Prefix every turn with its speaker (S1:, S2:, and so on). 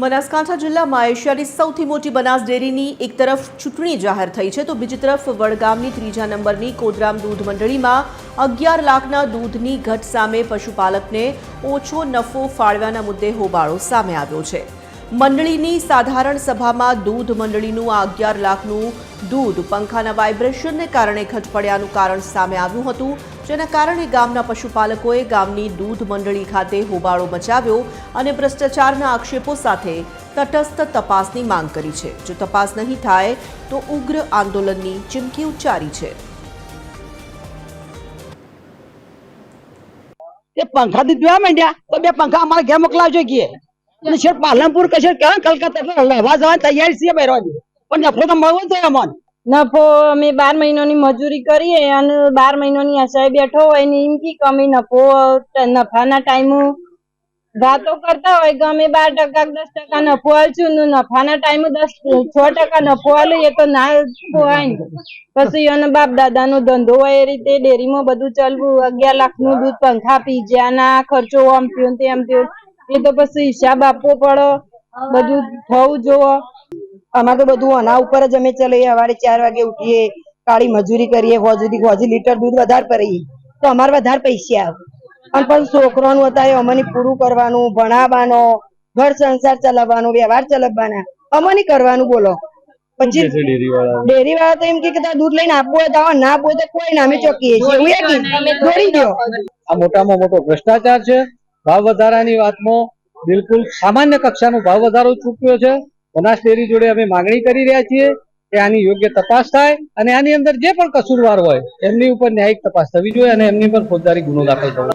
S1: બનાસકાંઠા જિલ્લામાં એશિયાની સૌથી મોટી બનાસ ડેરીની એક તરફ ચૂંટણી જાહેર થઈ છે, તો બીજી તરફ વડગામની ત્રીજા નંબરની કોદરામ દૂધ મંડળીમાં અગિયાર લાખના દૂધની ઘટ સામે પશુપાલકને ઓછો નફો ફાળવ્યાના મુદ્દે હોબાળો સામે આવ્યો છે. મંડળીની સાધારણ સભામાં દૂધ મંડળીનું આ અગિયાર લાખનું દૂધ પંખાના વાઇબ્રેશનને કારણે ઘટ પડ્યાનું કારણ સામે આવ્યું હતું. જેના કારણે ગામના પશુપાલકોએ ગામની દૂધ મંડળી ખાતે હોબાળો મચાવ્યો અને ભ્રષ્ટાચારના આક્ષેપો સાથે તટસ્થ તપાસની માંગ કરી છે. જો તપાસ નહીં થાય, તો ઉગ્ર આંદોલનની ચીમકી ઉચ્ચારી છે.
S2: એ પંખાથી જોવા માંડ્યા? તો બે પંખા અમારે ઘેર મોકલાવજો કે અને શેર પાલનપુર કે છે ક્યાં કલકત્તા લેવા જવાની તૈયારી છે બહેરવાની પણ નફો તો મળવો જોઈએ અમને.
S3: નફો અમે બાર મહિનાની મજૂરી કરીએ અને બાર મહિનાની આશાએ બેઠો હોય ને કી કમી નફો નફાના ટાઈમ વાતો કરતા હોય કે અમે બાર ટકા દસ ટકા નફો આલશું નફાના ટાઈમ દસ, છ ટકા નફો આલે એ તો ના હોય ને. પછી અને બાપ દાદાનો ધંધો હોય એ રીતે ડેરીમાં બધું ચાલવું, અગિયાર લાખનું દૂધ પંખા, પીઝાના ખર્ચો આમ થયો ને તેમ થયો. એ તો પછી હિસાબ આપવો પડે, બધું થવું જોવો.
S2: અમારે તો બધું આના ઉપર જ અમે ચલાવીએ સવારે ચાર વાગે ઉઠીએ કાળી મજૂરી કરીએ હોજુરી હોજી લીટર દૂધ વધારે ભરીએ તો અમારે વધારે પૈસા આવે. અને પણ છોકરાનું અત્યારે અમને પૂરું કરવાનું ભણાવવાનો ઘર સંસાર ચલાવવાનો વ્યવહાર ચલાવવાના અમને કરવાનું બોલો. પછી ડેરી વાળા તો એમ કે દૂધ લઈને આપવું હોય તો ના આપવું તો કોઈ ના અમે ચોકીએ છીએ એવું દોડી દો
S4: આ મોટામાં મોટો ભ્રષ્ટાચાર છે ભાવ વધારાની વાતમાં બિલકુલ સામાન્ય કક્ષાનો ભાવ વધારો ચૂક્યો છે. બનાસ ડેરી જોડે અમે માંગણી કરી રહ્યા છીએ કે આની યોગ્ય તપાસ થાય અને આની અંદર જે પણ કસૂરવાર હોય, એમની ઉપર ન્યાયિક તપાસ થવી જોઈએ અને એમની પર ફોજદારી ગુનો દાખલ થવો